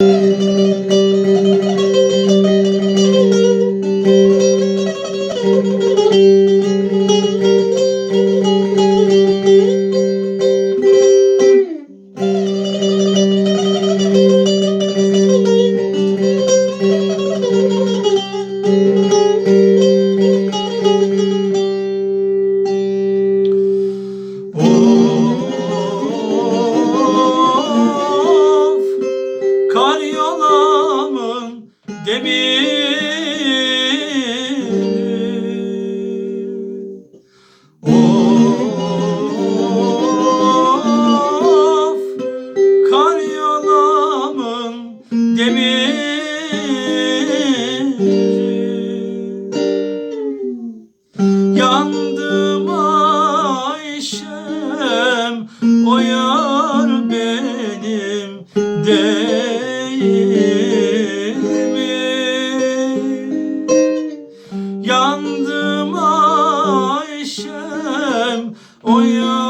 Of demiri Of kar yolamın demiri Yandım Ayşem o benim değil Yandım Ayşem o yar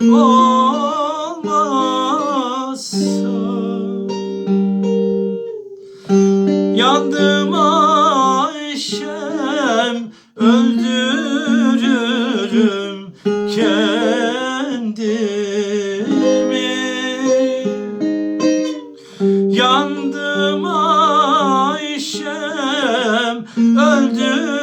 olmazsa Yandım Ayşem öldürürüm kendimi. Yandım Ayşem öldürürüm